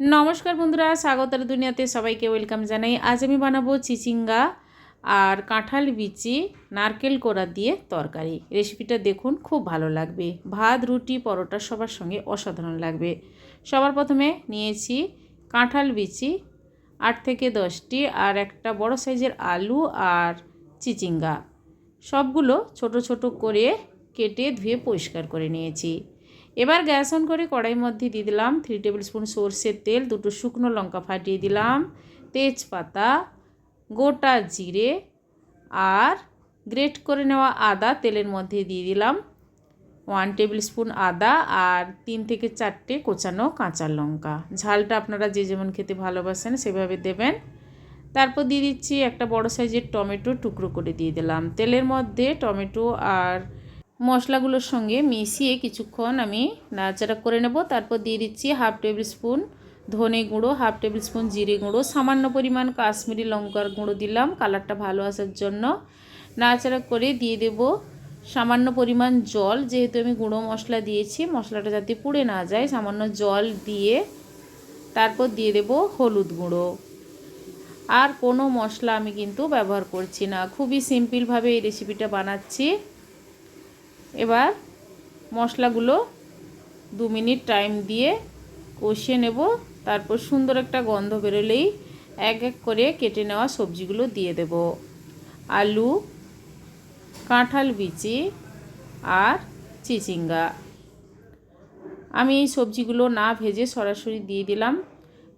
নমস্কার বন্ধুরা, স্বাগতের দুনিয়াতে সবাইকে ওয়েলকাম জানাই। আজ আমি বানাবো চিচিঙ্গা আর কাঁঠাল বিচি নারকেল কোড়া দিয়ে তরকারি। রেসিপিটা দেখুন, খুব ভালো লাগবে। ভাত, রুটি, পরোটা সবার সঙ্গে অসাধারণ লাগবে। সবার প্রথমে নিয়েছি কাঁঠাল বিচি, আট থেকে দশটি আর একটা বড় সাইজের আলু আর চিচিঙ্গা। সবগুলো ছোট ছোট করে কেটে ধুয়ে পরিষ্কার করে নিয়েছি। এবার গ্যাস অন করে কড়াইয়ের মধ্যে দিয়ে দিলাম থ্রি টেবিল স্পুন সর্ষের তেল, দুটো শুকনো লঙ্কা ফাটিয়ে দিলাম, তেজপাতা, গোটা জিরে আর গ্রেট করে নেওয়া আদা তেলের মধ্যে দিয়ে দিলাম ওয়ান টেবিল স্পুন আদা আর তিন থেকে চারটে কোচানো কাঁচা লঙ্কা। ঝালটা আপনারা যে যেমন খেতে ভালোবাসেন সেভাবে দেবেন। তারপর দিয়ে দিচ্ছি একটা বড় সাইজের টমেটো টুকরো করে দিয়ে দিলাম। তেলের মধ্যে টমেটো আর মশলাগুলোর সঙ্গে মিশিয়ে কিছুক্ষণ আমি নাড়াচাড়া করে নেব। তারপর দিয়ে দিচ্ছি হাফ টেবিল স্পুন ধনে গুঁড়ো, হাফ টেবিল স্পুন জিরে গুঁড়ো, সামান্য পরিমাণ কাশ্মীরি লঙ্কার গুঁড়ো দিলাম, কালারটা ভালো আসার জন্য। নাড়াচাড়া করে দিয়ে দেব সামান্য পরিমাণ জল, যেহেতু আমি গুঁড়ো মশলা দিয়েছি, মশলাটা যাতে পুড়ে না যায়, সামান্য জল দিয়ে তারপর দিয়ে দেব হলুদ গুঁড়ো। আর কোনো মশলা আমি কিন্তু ব্যবহার করছি না। খুবই সিম্পলভাবে এই রেসিপিটা বানাচ্ছি। এবার মশলাগুলো দু মিনিট টাইম দিয়ে কষিয়ে নেব। তারপর সুন্দর একটা গন্ধ বেরোলেই এক এক করে কেটে নেওয়া সবজিগুলো দিয়ে দেব। আলু, কাঁঠাল বিচি আর চিচিঙ্গা। আমি এই সবজিগুলো না ভেজে সরাসরি দিয়ে দিলাম।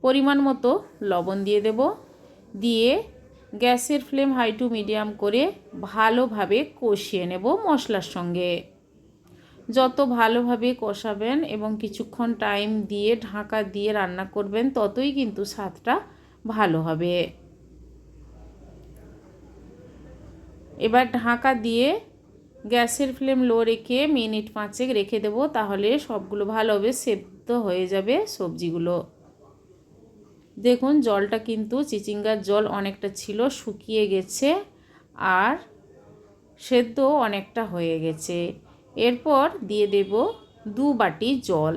পরিমাণ মতো লবণ দিয়ে দেব। দিয়ে গ্যাসের ফ্লেম হাই টু মিডিয়াম করে ভালোভাবে কষিয়ে নেব মশলার সঙ্গে। যত ভালোভাবে কষাবেন এবং কিছুক্ষণ টাইম দিয়ে ঢাকা দিয়ে রান্না করবেন, ততই কিন্তু স্বাদটা ভালো হবে। এবার ঢাকা দিয়ে গ্যাসের ফ্লেম লো রেখে মিনিট পাঁচেক রেখে দেবো, তাহলে সবগুলো ভালোভাবে সেদ্ধ হয়ে যাবে সবজিগুলো। দেখুন, জলটা কিন্তু চিচিঙ্গার জল অনেকটা ছিল, শুকিয়ে গেছে আর সেদ্ধ অনেকটা হয়ে গেছে। এরপর দিয়ে দেব দু বাটি জল।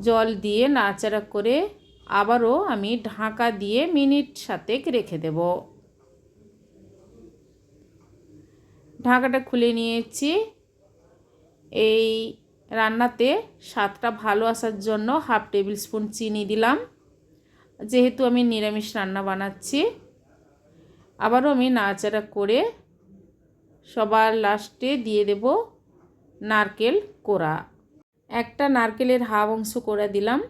জল দিয়ে নাচাড়া করে আবারও আমি ঢাকা দিয়ে মিনিট সাতেক রেখে দেব। ঢাকাটা খুলে নিয়েছি। এই রান্নাতে স্বাদটা ভালো আসার জন্য হাফ টেবিল স্পুন চিনি দিলাম। যেহেতু আমি নিরামিষ রান্না বানাচ্ছি, আবারও আমি নাড়াচাড়া করে সবার লাস্টে দিয়ে দেব নারকেল কোড়া। একটা নারকেলের হাফ অংশ কোড়া দিলাম।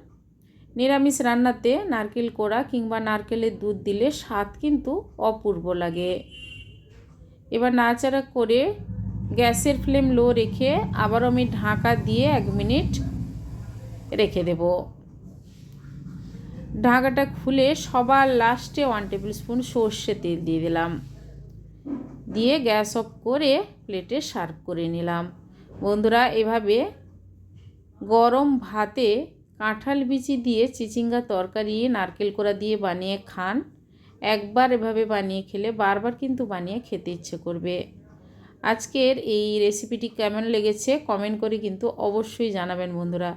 নিরামিষ রান্নাতে নারকেল কোড়া কিংবা নারকেলের দুধ দিলে স্বাদ কিন্তু অপূর্ব লাগে। এবার নাড়াচাড়া করে গ্যাসের ফ্লেম লো রেখে আবারও আমি ঢাকা দিয়ে এক মিনিট রেখে দেবো। ঢাকাটা খুলে সবার লাস্টে ওয়ান টেবিল স্পুন সর্ষে তেল দিয়ে দিলাম। দিয়ে গ্যাস অফ করে প্লেটে সার্ভ করে নিলাম। বন্ধুরা, এভাবে গরম ভাতে কাঁঠাল বিচি দিয়ে চিচিঙ্গা তরকারি, নারকেল কোড়া দিয়ে বানিয়ে খান। একবার এভাবে বানিয়ে খেলে বারবার কিন্তু বানিয়ে খেতে ইচ্ছে করবে। আজকের এই রেসিপিটি কেমন লেগেছে কমেন্ট করে কিন্তু অবশ্যই জানাবেন বন্ধুরা।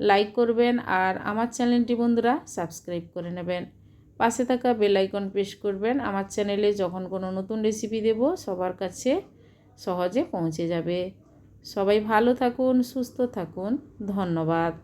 লাইক করবেন আর আমার চ্যানেলটি বন্ধুরা সাবস্ক্রাইব করে নেবেন। পাশে থাকা বেলাইকন প্রেস করবেন। আমার চ্যানেলে যখন কোনো নতুন রেসিপি দেব, সবার কাছে সহজে পৌঁছে যাবে। সবাই ভালো থাকুন, সুস্থ থাকুন। ধন্যবাদ।